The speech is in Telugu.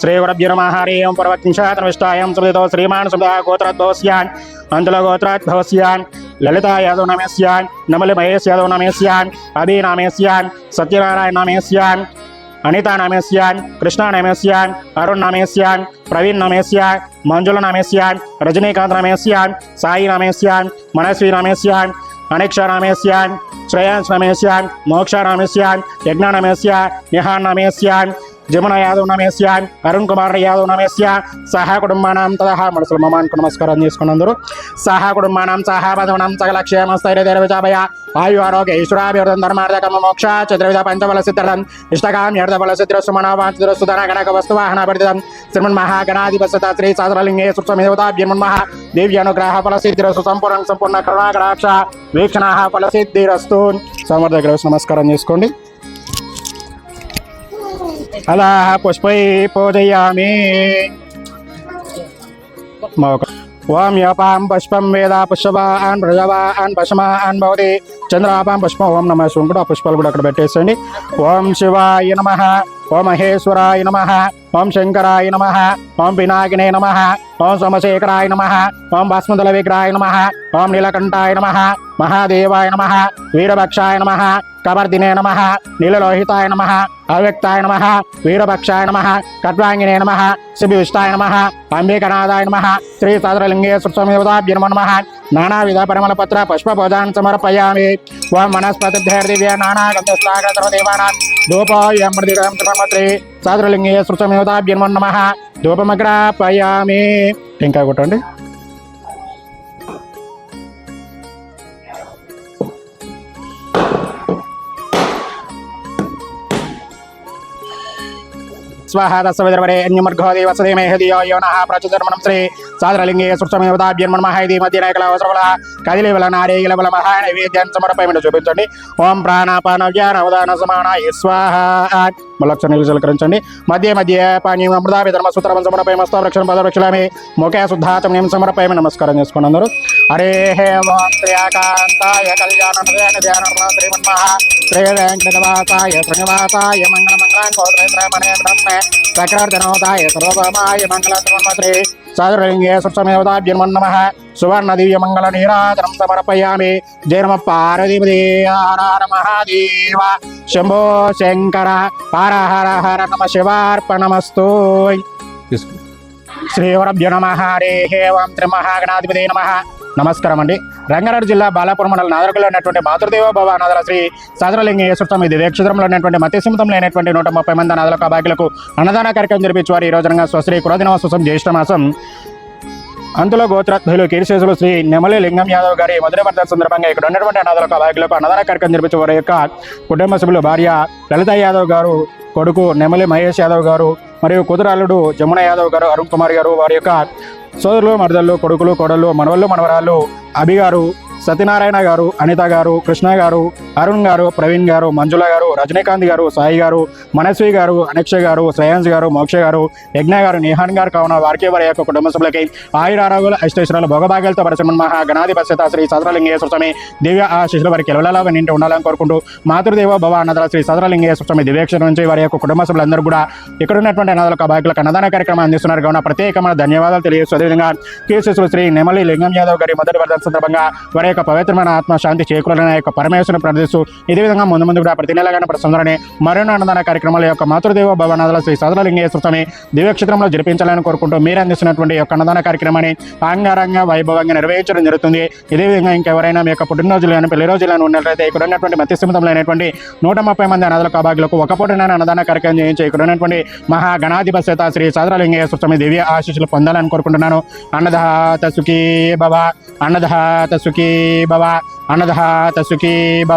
శ్రీగురభ్య నమ హరి ఓం పర్వకింశాతనవిష్టాయం సుమృతో శ్రీమాన్ సుమృత గోత్రోద్భవస్యాన్ అందుల గోత్రోద్భవస్యాన్ లలితా యాదవ్ నమేస్యాన్ నమలి మహేష్ యాదవ్ నమేస్యాన్ అభి నామేస్యాన్ సత్యనారాయణ నామేస్యాన్ అనిత నామేస్యాన్ కృష్ణ నామేస్యాన్ అరుణ్ నామేస్యాన్ ప్రవీణ్ నామేస్యాన్ మంజుల నామేస్యాన్ రజనీకాంత్ నామేస్యాన్ సాయి నామేస్యాన్ మనస్వి నామేస్యాన్ అనిక్ష నామేస్యాన్ శ్రేయాన్స్ నామేస్యాన్ మోక్ష నామేస్యాన్ యజ్ఞ నామేస్యాన్ నిహాన్ నామేస్యాన్ జమున యాదవ్ నమేస్యాన్ అరుణ్ కుమార్ యాదవ్ నమేస్యాన్ సహా కుటుంబానం తదహా. మనసులు మమానికి నమస్కారం చేసుకుని అందరూ సహా కుటుంబానం సహా బధవనం సకల క్షేమ స్థైర్య ధైర్యజాభయ ఆయు ఆరోగ్య ఈశ్వరాభివృద్ధం ధర్మార్థకమ మోక్ష చతుర్విధ పంచబల సిద్ధం ఇష్టకాం యర్థబల సిద్ధిరస్సు మనోవాంఛిరస్సు సుధన గణక వస్తువాహన పరిధం శ్రీమన్ మహాగణాధిపత శ్రీ సాధరలింగే సుప్రమేవతాభ్యన్మన్మహ దివ్యానుగ్రహ ఫల సిద్ధిరస్సు సంపూర్ణ సంపూర్ణ కరుణాకటాక్ష వీక్షణ ఫల సిద్ధిరస్తు. సమర్థ దగ్గర నమస్కారం చేసుకోండి. అలా పుష్పై పూజయామి. ఓం యపాం పుష్పం వేద పుష్పవాన్ ప్రజవాన్ పశమాన్ భవతి. చంద్రాపాం పుష్పం ఓం నమ శివం కూడా పుష్పాలు కూడా అక్కడ పెట్టేసండి ఓం శివాయ నమ. ఓం మహేశ్వరాయ నమ ఓం శంకరాయ నమ ఓం పినాకినే నమ ఓం సోమశేఖరాయ నమ ఓం భస్మదల విగ్రహాయ నమ ఓం నీలకంఠాయ నమ మహాదేవాయ నమ వీరభక్షాయ నమ కబర్దినే నమ నీలలోహితాయ నమ అవ్యక్తాయ నమ వీరభక్షాయ నమ కట్వాంగినే నమ శిభివిష్టాయ నమ అంబికనాథాయ నమ శ్రీ సదరలింగే సుప్రమేవతాభ్య నమ నమ నానావిధ పరిమళ పత్ర పుష్ప పూజాన్ సమర్పయామి ఓం వనస్పతిభ్యర్దివ్య నానాగంధస్లాగతరదేవానాం ధూపోయం మృదిగం త్రిమత్రి సదరలింగే సుప్రమేవతాభ్య నమ నమ ధూపమగ్రాపయామి. టెంకాయ కొట్టండి. స్వాహ తస్వదర్వరే అన్యమర్ఘోది వసదేమే హదియో యోనః ప్రచుధర్మణం శ్రీ సాదరలింగే సుష్టమేవతాభ్యన్మన్మహ ఇది మధ్యనాయకల అవసరముల కదిలి వల నాడేగిల బల మహా నైవేద్యాన్ని సమర్పయమని చూపించండి. ఓం ప్రాణాపాన జ్ఞాన అవదాన సమాన స్వాహ. మళ్ళొచ్చ నీళ్ళు చిలకరించండి మధ్య మధ్య పానీయం అమృతాభి ధర్మ సూత్రం సమర్పయం హస్తం రక్షణ ముఖే శుద్ధాతం నేను సమర్పయమని నమస్కారం చేసుకోండి అందరూ హరే హే ఓం శ్రీయాకాంతాయ కళ్యాణ శ్రీమన్మహ మంగళ శ్రీ సాదరలింగే సుప్రమేవతాభ్యన్మన్నమ సువర్ణ దివ్య మంగళ నీరాజనం సమర్పయామి. జయ నమ పార్వతీపదే హర మహాదేవ. శంభో శంకర హర హర హర నమ శివార్పణమస్తు. శ్రీవరభ్య నమ. హరే హే ఓం త్రి మహాగణాధిపతి నమ. నమస్కారం అండి రంగారెడ్డి జిల్లా బాలాపురం మండలం నాదరకులో ఉన్నటువంటి మాతృదేవ భవ అనాథల శ్రీ సాదరలింగ యేసుత్వం ఇది ఉన్నటువంటి మత్స్యసింతం లేనటువంటి నూట ముప్పై మంది నాదలకు అభాగ్యులకు అన్నదాన కార్యక్రమం జరిపించేవారు ఈ రోజున స్వశ్రీ కులదినోత్సవం జ్యేష్ఠ మాసం అందులో గోత్రాధ్యులు కీర్శేషులు శ్రీ నెమలి లింగం యాదవ్ గారి మధుర వర్ధన సందర్భంగా ఇక్కడ ఉన్నటువంటి అనాథలకు అభాగ్యులకు అన్నదాన కార్యక్రమం జరిపించే వారి యొక్క కుటుంబ సభ్యులు భార్య లలిత యాదవ్ గారు కొడుకు నెమలి మహేష్ యాదవ్ గారు మరియు కుదురాలుడు జమున యాదవ్ గారు అరుణ్ కుమార్ గారు వారి యొక్క సోదరులు మరదళ్ళు కొడుకులు కోడళ్ళు మనవళ్ళు మనవరాళ్ళు అభిగారు సత్యనారాయణ గారు అనిత గారు కృష్ణ గారు అరుణ్ గారు ప్రవీణ్ గారు మంజుల గారు రజనీకాంత్ గారు సాయి గారు మనస్వి గారు అనక్ష గారు శ్రేయాన్స్ గారు మోక్ష గారు యజ్ఞ గారు నిహాన్ గారు కావున వారికి వారి యొక్క కుటుంబ సభ్యులకి ఆయుర ఆరోగ్యాలు అష్టేశ్వరాలు భోగభాగ్యాలతో పరిశ్రమ మహా గణాధిపత్యత శ్రీ సదరలింగేశ్వర స్వామి దివ్య ఆశీస్సుల వారికి ఎలవలా నింటి ఉండాలని కోరుకుంటూ మాతృదేవ భవ అన్నదల శ్రీ సదరలింగేశ్వర స్వామి దివ్యాక్షర నుంచి వారి యొక్క కుటుంబ సభ్యులందరూ కూడా ఇక్కడ ఉన్నటువంటి అనాథలకు భాగ్యులకు అన్నదాన కార్యక్రమం అందిస్తున్నారు. కావున ప్రత్యేకమైన ధన్యవాదాలు తెలియజేస్తూ అదేవిధంగా కేశేశ్వర శ్రీ నెమలి లింగం యాదవ్ గారి మొదటి వర్ధన సందర్భంగా వారి యొక్క పవిత్రమైన ఆత్మ శాంతి చేకూరాలని యొక్క పరమేశ్వరుని ప్రార్థిస్తూ ఇదే విధంగా ముందు ముందు కూడా ప్రతి నెలగానే ప్రస్తుతాన్ని మరణ అన్నదాన కార్యక్రమాల యొక్క మాతృదేవ భవనాథల శ్రీ సదరలింగేశ్వర స్వామి దివ్యక్షేత్రంలో జరిపించాలని కోరుకుంటూ మీరు అందిస్తున్నటువంటి యొక్క అన్నదాన కార్యక్రమాన్ని అంగరంగ వైభవంగా నిర్వహించడం జరుగుతుంది. ఇదే విధంగా ఇంకెవరైనా మీ యొక్క పుట్టినరోజులు కానీ పెళ్ళి రోజులు కానీ ఉన్నట్లయితే ఇక్కడ ఉన్నటువంటి మత్స్యమితంలో అయినటువంటి నూట ముప్పై మంది అనాథలకు కాబాగులకు ఒక పూటనైనా అన్నదాన కార్యక్రమం చేయించి ఇక్కడ ఉన్నటువంటి మహా గణాధిపత్యత శ్రీ సదరలింగేశ్వర స్వామి దివ్య ఆశీస్సులు పొందాలని కోరుకుంటున్నాను. అన్నదాత సుఖీ భవ అన్నదాత సుఖీ భవ అన్నదాత సుఖీ భవ